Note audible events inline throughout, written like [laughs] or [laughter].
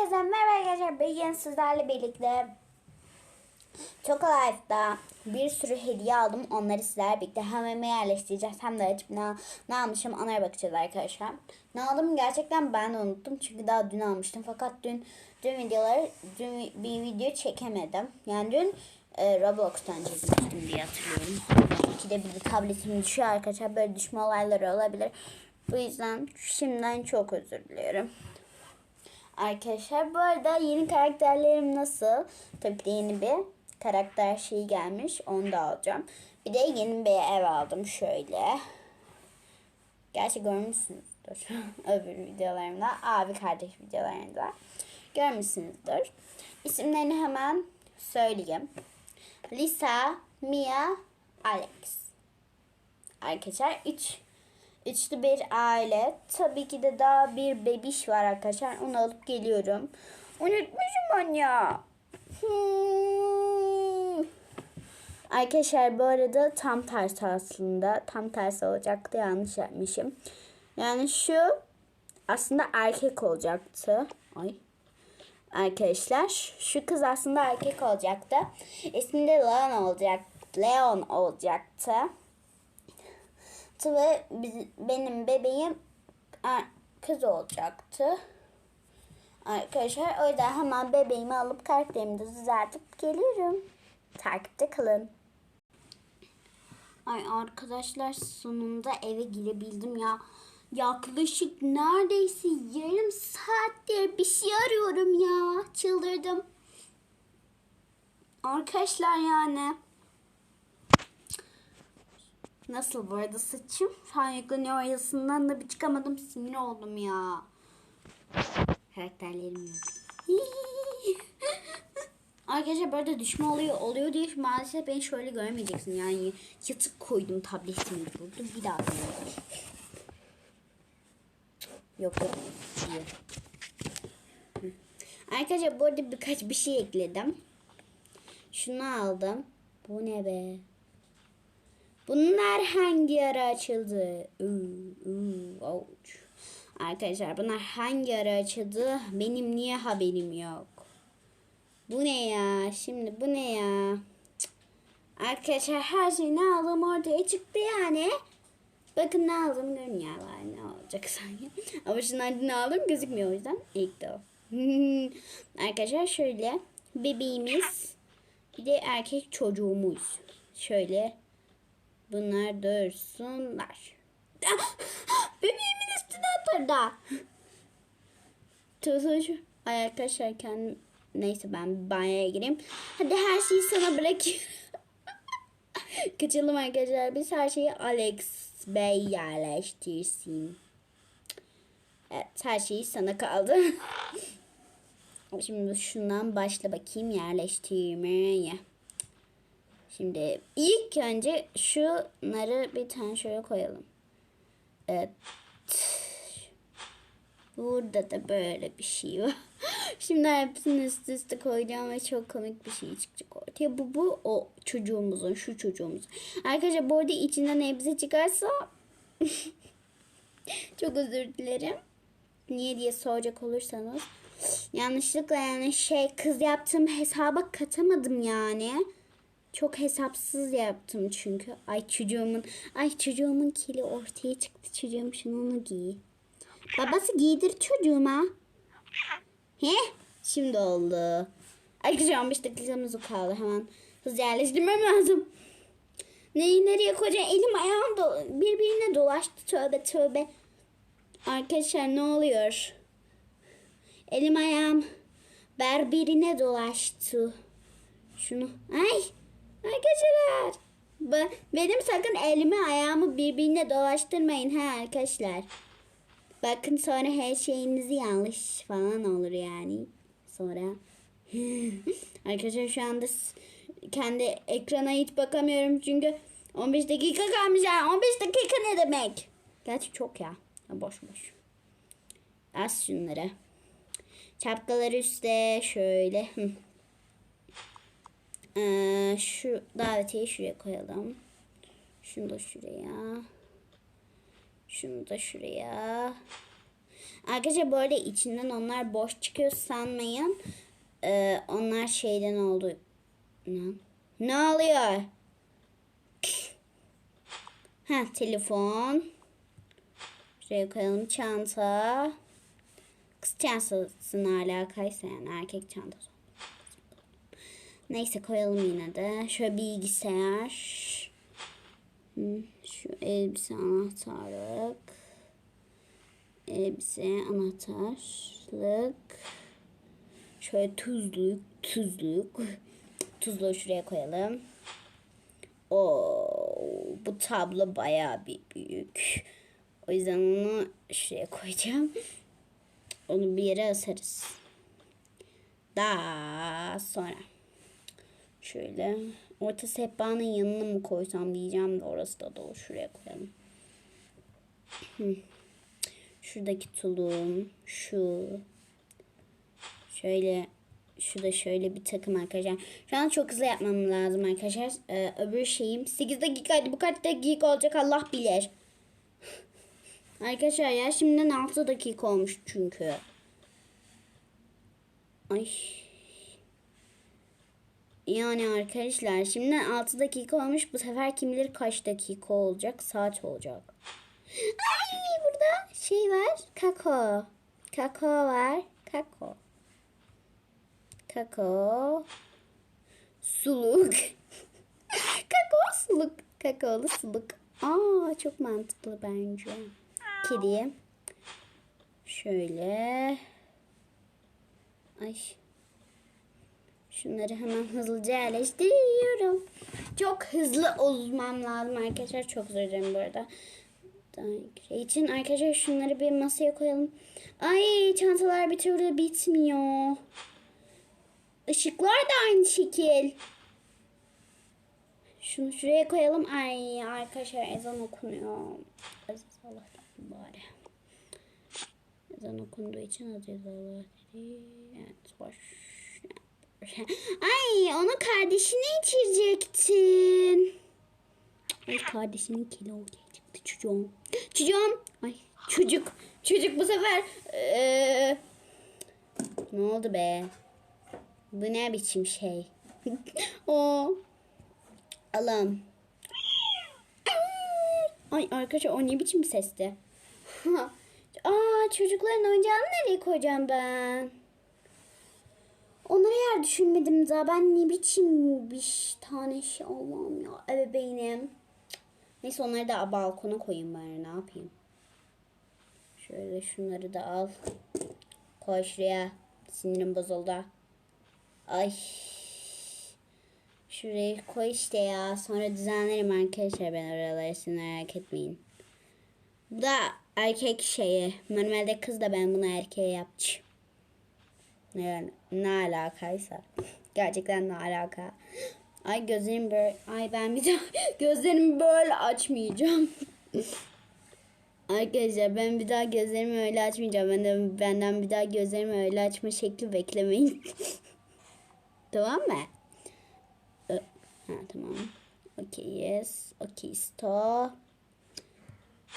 Herkese merhaba arkadaşlar. Bugün sizlerle birlikte Çok Life'da bir sürü hediye aldım. Onları sizlerle birlikte hem eve yerleştireceğiz hem de açıp ne, ne almışım onlara bakacağız arkadaşlar. Ne aldım gerçekten ben de unuttum. Çünkü daha dün almıştım. Fakat dün dün videoları dün bir video çekemedim. Yani dün e, Roblox'tan çekmiştim diye hatırlıyorum. İkide bir de tabletim düşüyor arkadaşlar. Böyle düşme olayları olabilir. Bu yüzden şimdiden çok özür diliyorum. Arkadaşlar bu arada yeni karakterlerim nasıl? Tabii ki yeni bir karakter şeyi gelmiş. Onu da alacağım. Bir de yeni bir ev aldım şöyle. Gerçi görmüşsünüzdür. [laughs] Öbür videolarımda. Abi kardeş videolarımda. Görmüşsünüzdür. İsimlerini hemen söyleyeyim. Lisa, Mia, Alex. Arkadaşlar 3 Üçlü bir aile. Tabii ki de daha bir bebiş var arkadaşlar. Onu alıp geliyorum. Unutmuşum ben ya. Hmm. Arkadaşlar bu arada tam tersi aslında. Tam tersi olacaktı. Yanlış yapmışım. Yani şu aslında erkek olacaktı. Ay. Arkadaşlar şu kız aslında erkek olacaktı. İsmi de Leon olacak. Leon olacaktı ve biz, benim bebeğim kız olacaktı. Arkadaşlar o yüzden hemen bebeğimi alıp karakterimi de düzeltip geliyorum. Takipte kalın. Ay arkadaşlar sonunda eve girebildim ya. Yaklaşık neredeyse yarım saattir bir şey arıyorum ya. Çıldırdım. Arkadaşlar yani. Nasıl bu arada saçım? Şu an yükleniyor arasından da bir çıkamadım. Sinir oldum ya. Karakterlerim yok. [laughs] Arkadaşlar böyle düşme oluyor oluyor diye maalesef beni şöyle görmeyeceksin. Yani yatık koydum tabletimi durdum. Bir daha. Yok yok. yok. Arkadaşlar bu arada birkaç bir şey ekledim. Şunu aldım. Bu ne be? Bunlar hangi ara açıldı? Ouch. Arkadaşlar bunlar hangi ara açıldı? Benim niye haberim yok? Bu ne ya? Şimdi bu ne ya? Arkadaşlar her şey ne aldım ortaya çıktı yani. Bakın ne aldım var ne olacak [laughs] sanki. Ama şunlardan ne aldım gözükmüyor o yüzden. İlk de o. [laughs] Arkadaşlar şöyle bebeğimiz bir de erkek çocuğumuz. Şöyle Bunlar dursunlar. Bebeğimin üstüne oturdu. Tutuş. Ay arkadaşlar. Neyse ben banyoya gireyim. Hadi her şeyi sana bırakayım. [laughs] Kaçalım arkadaşlar. Biz her şeyi Alex Bey yerleştirsin. Evet her şeyi sana kaldı. [laughs] Şimdi şundan başla bakayım yerleştirmeye. Şimdi ilk önce şunları bir tane şöyle koyalım. Evet. Burada da böyle bir şey var. [laughs] Şimdi hepsini üst üste koyacağım ve çok komik bir şey çıkacak ortaya. Bu bu o çocuğumuzun, şu çocuğumuz. Arkadaşlar bu arada içinden hepsi çıkarsa [laughs] çok özür dilerim. Niye diye soracak olursanız. Yanlışlıkla yani şey kız yaptığım hesaba katamadım yani. Çok hesapsız yaptım çünkü. Ay çocuğumun, ay çocuğumun kili ortaya çıktı. Çocuğum şunu onu giy. Babası giydir çocuğuma. He? Şimdi oldu. Arkadaşlar 15 dakikamız kaldı. Hemen hız yerleştirmem lazım. Neyi nereye koyacağım? Elim ayağım do birbirine dolaştı. Tövbe tövbe. Arkadaşlar ne oluyor? Elim ayağım birbirine dolaştı. Şunu. Ay. Arkadaşlar. Benim sakın elimi ayağımı birbirine dolaştırmayın ha arkadaşlar. Bakın sonra her şeyinizi yanlış falan olur yani. Sonra. [laughs] arkadaşlar şu anda kendi ekrana hiç bakamıyorum çünkü 15 dakika kalmış yani. 15 dakika ne demek? Gerçi çok ya. Boş boş. Az şunları. Çapkaları üstte şöyle. Ee, şu davetiyi şuraya koyalım. Şunu da şuraya. Şunu da şuraya. Arkadaşlar arada içinden onlar boş çıkıyor sanmayın. Ee, onlar şeyden oldu. Ne? Ne oluyor? Ha telefon. Şuraya koyalım çanta. Kız çantasına alakaysa yani erkek çantası. Neyse koyalım yine de. Şöyle bilgisayar. Şu elbise anahtarlık. Elbise anahtarlık. Şöyle tuzluk, tuzluk. Tuzluğu şuraya koyalım. Oo, bu tablo bayağı bir büyük. O yüzden onu şuraya koyacağım. Onu bir yere asarız. Daha sonra. Şöyle orta sehpanın yanına mı koysam diyeceğim de orası da doğru. Şuraya koyalım. Hı. Şuradaki tulum. Şu. Şöyle şu da şöyle bir takım arkadaşlar. Şu an çok hızlı yapmam lazım arkadaşlar. Ee, öbür şeyim 8 dakikaydı. Bu kaç dakika olacak Allah bilir. [laughs] Arkadaşlar ya şimdiden 6 dakika olmuş çünkü. Ay. Yani arkadaşlar şimdiden 6 dakika olmuş. Bu sefer kim bilir kaç dakika olacak. Saat olacak. Ay burada şey var. Kako. Kako var. Kako. Kako. Suluk. [laughs] Kako suluk. Kakaolu suluk. Aa çok mantıklı bence. Kedi. Şöyle. Ay. Şunları hemen hızlıca yerleştiriyorum. Çok hızlı olmam lazım arkadaşlar. Çok dilerim bu arada. İçin arkadaşlar şunları bir masaya koyalım. Ay çantalar bir türlü bitmiyor. Işıklar da aynı şekil. Şunu şuraya koyalım. Ay arkadaşlar ezan okunuyor. Aziz Allah bari. Ezan okunduğu için Aziz Allah dedi. Evet boş. [laughs] Ay onu kardeşine içirecektin. Ay kardeşinin kilo olacaktı çocuğum. Çocuğum. Ay çocuk. Çocuk bu sefer. Ee, ne oldu be? Bu ne biçim şey? [laughs] o. Alam. Ay arkadaşlar o ne biçim sesti? [laughs] Aa çocukların oyuncağını nereye koyacağım ben? Onlara yer düşünmedim daha. Ben ne biçim bir tane şey Allah'ım ya. Ebeveynim. Neyse onları da balkona koyayım bari ne yapayım. Şöyle şunları da al. Koy şuraya. Sinirim bozuldu. Ay. Şuraya koy işte ya. Sonra düzenlerim arkadaşlar ben oraları siz merak etmeyin. Bu da erkek şeyi. Normalde kız da ben bunu erkeğe yapacağım. Yani ne alakaysa. Gerçekten ne alaka. Ay gözlerim böyle. Ay ben bir daha [laughs] gözlerimi böyle açmayacağım. [laughs] Arkadaşlar ben bir daha gözlerimi öyle açmayacağım. Ben de benden bir daha gözlerimi öyle açma şekli beklemeyin. [laughs] tamam mı? Ha tamam. Okay yes. Okay stop.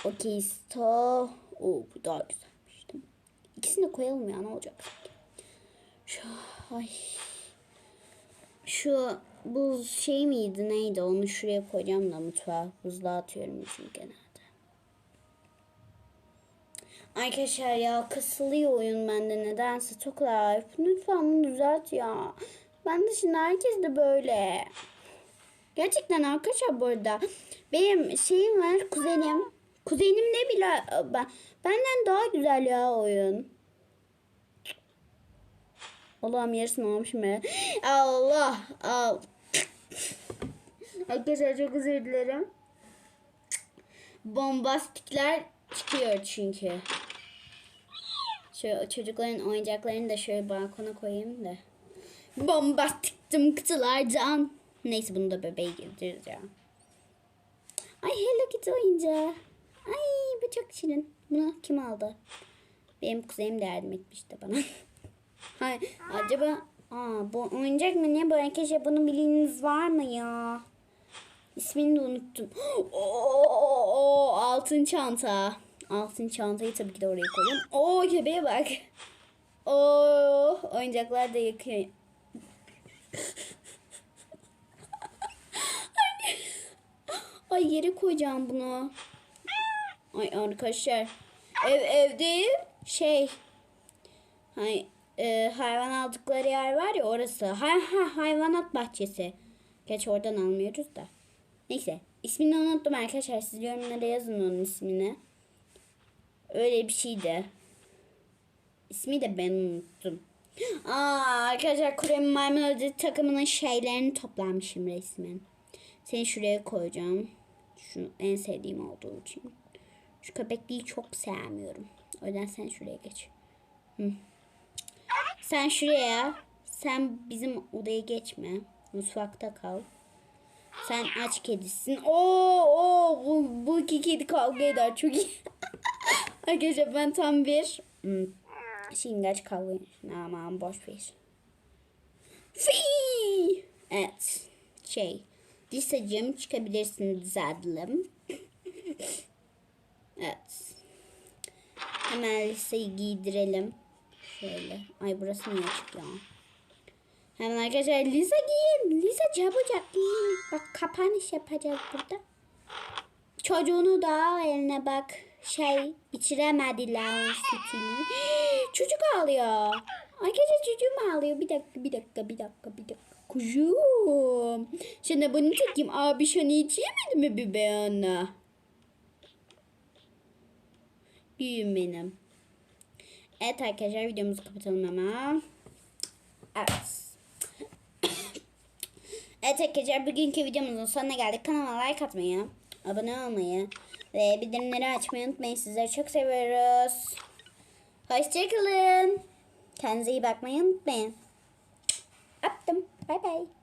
Okay stop. Oo bu daha güzelmiş. İkisini de koyalım ya ne olacak? Ay. Şu buz şey miydi neydi onu şuraya koyacağım da mutfağa buzluğa atıyorum çünkü genelde. Arkadaşlar ya kasılıyor oyun bende nedense çok live. Lütfen bunu düzelt ya. Ben de şimdi herkes de böyle. Gerçekten arkadaşlar bu arada benim şeyim var kuzenim. Kuzenim ne bile ben, benden daha güzel ya oyun. Allah'ım yarısını almışım ya. Allah al. Arkadaşlar çok özür dilerim. Bombastikler çıkıyor çünkü. Şöyle çocukların oyuncaklarını da şöyle balkona koyayım da. Bombastik tıмкıtılardan. Neyse bunu da bebeğe girdiririz ya. Ay Hello Kitty oyuncağı. Ay bu çok şirin. Bunu kim aldı? Benim kuzenim de yardım etmişti bana. [laughs] Hayır acaba aa, bu oyuncak mı ne bu arkadaşlar bunun bilginiz var mı ya? İsmini de unuttum. [gasps] Oo, altın çanta. Altın çantayı tabii ki de oraya koyuyorum. Oo köpeğe bak. Oo oyuncaklar da yakıyor. [laughs] Ay yere koyacağım bunu. Ay arkadaşlar. Ev ev değil şey. Hay, e, hayvan aldıkları yer var ya orası. Ha, ha, hayvanat bahçesi. Geç oradan almıyoruz da. Neyse. ismini unuttum arkadaşlar. Siz yorumlara yazın onun ismini. Öyle bir şeydi. İsmi de ben unuttum. Aa, arkadaşlar Kuremi Maymun Ödül takımının şeylerini toplamışım resmen. Seni şuraya koyacağım. Şu en sevdiğim olduğu için. Şu köpekliği çok sevmiyorum. O yüzden sen şuraya geç. Hı. Sen şuraya. Sen bizim odaya geçme. Mutfakta kal. Sen aç kedisin. Oo, oo bu, bu iki kedi kavga eder çok iyi. [laughs] Arkadaşlar ben tam bir hmm, Şingaç kavga. Aman boş ver. Fii! Evet. Şey. Lisacığım çıkabilirsin düzeltelim. [laughs] evet. Hemen liseyi giydirelim. Şöyle. Ay burası niye açık ya? Hemen arkadaşlar Lisa giyin. Lisa çabucak giyin. Bak kapanış yapacağız burada. Çocuğunu da eline bak. Şey içiremediler sütünü. [gasps] Çocuk ağlıyor. Arkadaşlar çocuğum ağlıyor. Bir dakika bir dakika bir dakika bir dakika. Kuzum. Şimdi bunu çekeyim. Abi şunu hiç yemedi mi bebeğine? Büyüğüm benim. Evet arkadaşlar videomuzu kapatalım hemen. Evet. [coughs] Evet arkadaşlar bugünkü videomuzun sonuna geldik. Kanalıma like atmayı, abone olmayı ve bildirimleri açmayı unutmayın. Sizleri çok seviyoruz. Hoşçakalın. Kendinize iyi bakmayı unutmayın. Öptüm. Bay bay.